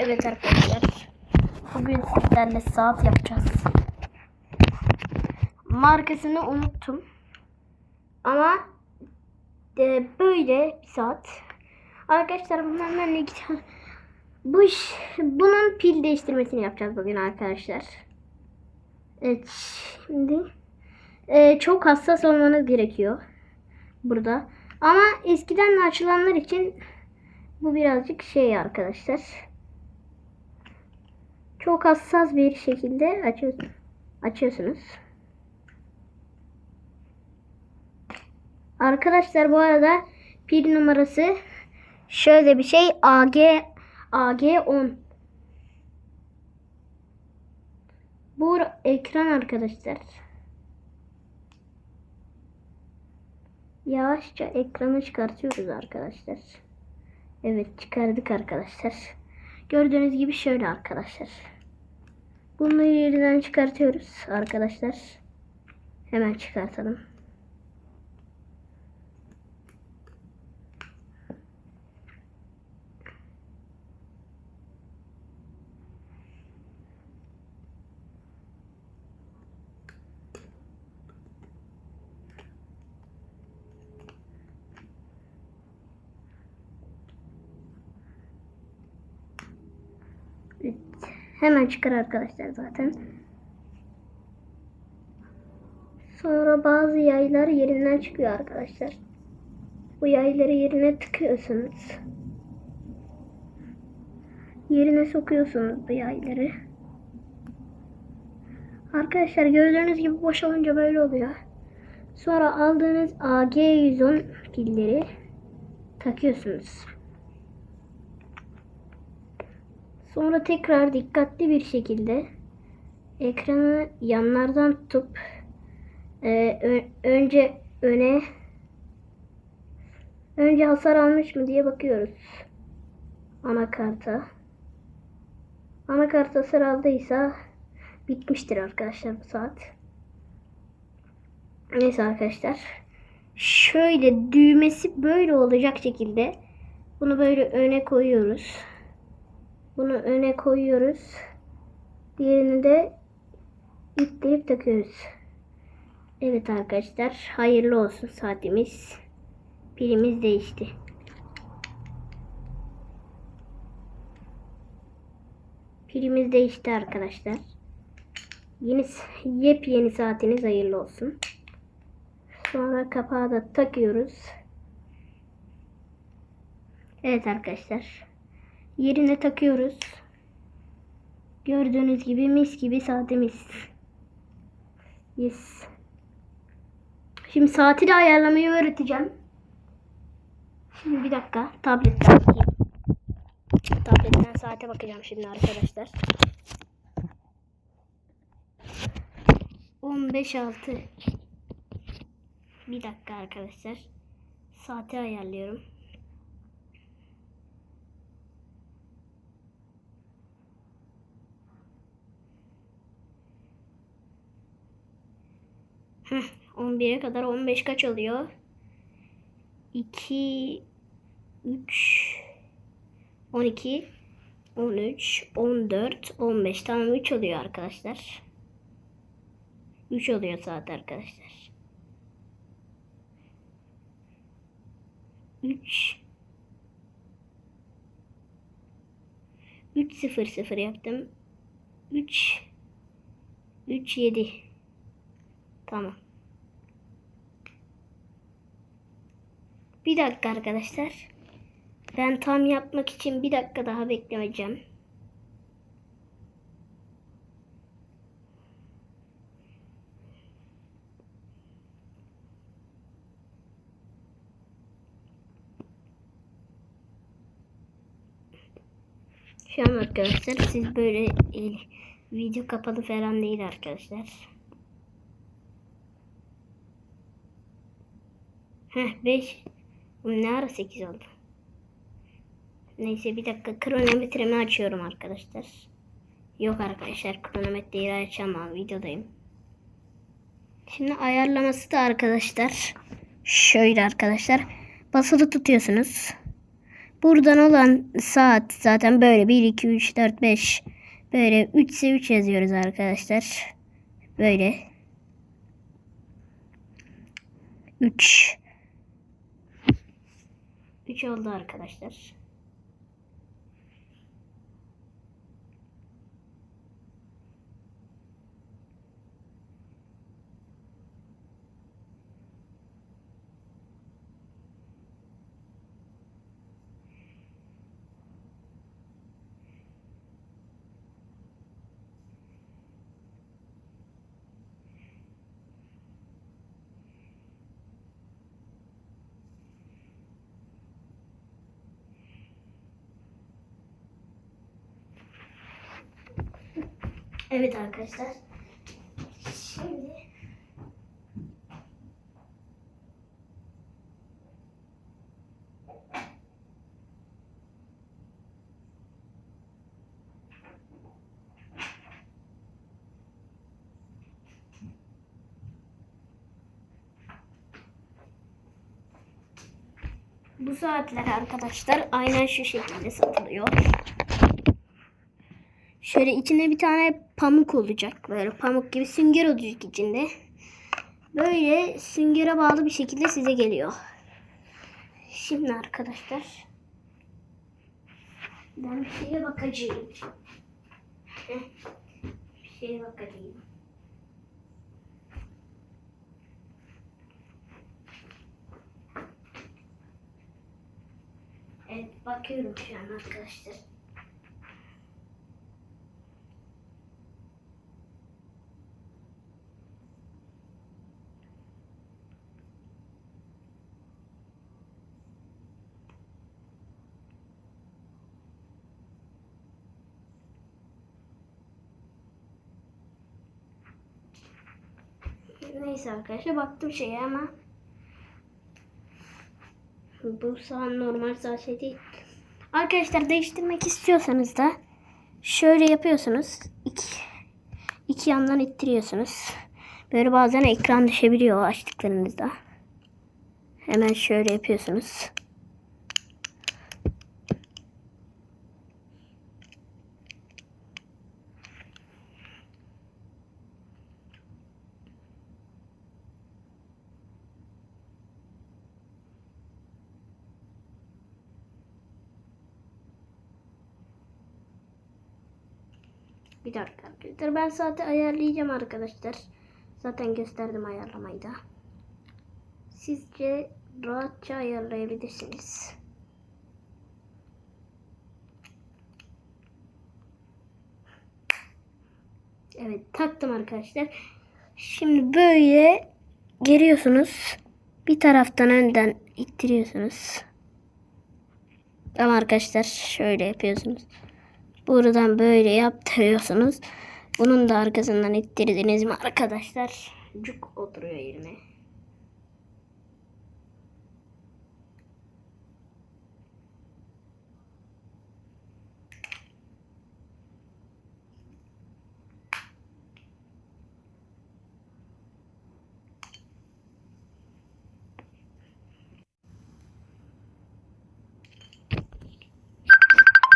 Evet arkadaşlar. Bugün sizlerle saat yapacağız. Markasını unuttum. Ama e, böyle bir saat. Arkadaşlar bunlardan ne güzel. Bu iş, bunun pil değiştirmesini yapacağız bugün arkadaşlar. Evet şimdi e, çok hassas olmanız gerekiyor burada. Ama eskiden açılanlar için bu birazcık şey arkadaşlar. Çok hassas bir şekilde açıyorsunuz. açıyorsunuz. Arkadaşlar bu arada pil numarası şöyle bir şey AG AG10 Bu ekran arkadaşlar. Yavaşça ekranı çıkartıyoruz arkadaşlar. Evet çıkardık arkadaşlar. Gördüğünüz gibi şöyle arkadaşlar. Bunu yerden çıkartıyoruz arkadaşlar. Hemen çıkartalım. Evet. Hemen çıkar arkadaşlar zaten. Sonra bazı yaylar yerinden çıkıyor arkadaşlar. Bu yayları yerine tıkıyorsunuz. Yerine sokuyorsunuz bu yayları. Arkadaşlar gördüğünüz gibi boşalınca böyle oluyor. Sonra aldığınız AG110 pilleri takıyorsunuz. Sonra tekrar dikkatli bir şekilde ekranı yanlardan tutup e, ö- önce öne önce hasar almış mı diye bakıyoruz anakarta. Anakart hasar aldıysa bitmiştir arkadaşlar bu saat. Neyse arkadaşlar. Şöyle düğmesi böyle olacak şekilde bunu böyle öne koyuyoruz. Bunu öne koyuyoruz. Diğerini de itleyip takıyoruz. Evet arkadaşlar hayırlı olsun saatimiz. Pilimiz değişti. Pilimiz değişti arkadaşlar. Yeni yepyeni saatiniz hayırlı olsun. Sonra kapağı da takıyoruz. Evet arkadaşlar. Yerine takıyoruz. Gördüğünüz gibi mis gibi saatimiz. Yes. Şimdi saati de ayarlamayı öğreteceğim. Şimdi bir dakika tabletten. Tabletten saate bakacağım şimdi arkadaşlar. 15.6 Bir dakika arkadaşlar. Saati ayarlıyorum. Heh, 11'e kadar 15 kaç oluyor? 2 3 12 13 14 15 tamam 3 oluyor arkadaşlar. 3 oluyor saat arkadaşlar. 3 3 0 0 yaptım. 3 3 7 Tamam. Bir dakika arkadaşlar. Ben tam yapmak için bir dakika daha beklemeyeceğim. Şu an arkadaşlar siz böyle e, video kapalı falan değil arkadaşlar. Heh 5. Ne ara 8 oldu. Neyse bir dakika kronometremi açıyorum arkadaşlar. Yok arkadaşlar kronometreyi açamam videodayım. Şimdi ayarlaması da arkadaşlar şöyle arkadaşlar basılı tutuyorsunuz. Buradan olan saat zaten böyle 1, 2, 3, 4, 5 böyle 3 ise 3 yazıyoruz arkadaşlar. Böyle. 3 3 oldu arkadaşlar. Evet arkadaşlar. Şimdi Bu saatler arkadaşlar aynen şu şekilde satılıyor. Şöyle içinde bir tane pamuk olacak. Böyle pamuk gibi sünger olacak içinde. Böyle süngere bağlı bir şekilde size geliyor. Şimdi arkadaşlar ben bir şeye bakacağım. Bir şeye bakacağım. Evet bakıyorum şu an arkadaşlar. Neyse arkadaşlar baktım şeye ama bu saat normal saat şey değil. Arkadaşlar değiştirmek istiyorsanız da şöyle yapıyorsunuz. İki, iki yandan ittiriyorsunuz. Böyle bazen ekran düşebiliyor açtıklarınızda. Hemen şöyle yapıyorsunuz. Bir dakika arkadaşlar. Ben saati ayarlayacağım arkadaşlar. Zaten gösterdim ayarlamayı da. Sizce rahatça ayarlayabilirsiniz. Evet taktım arkadaşlar. Şimdi böyle geliyorsunuz. Bir taraftan önden ittiriyorsunuz. Tamam arkadaşlar şöyle yapıyorsunuz. Buradan böyle yaptırıyorsunuz. Bunun da arkasından ittirdiniz mi arkadaşlar? Cuk oturuyor yerine.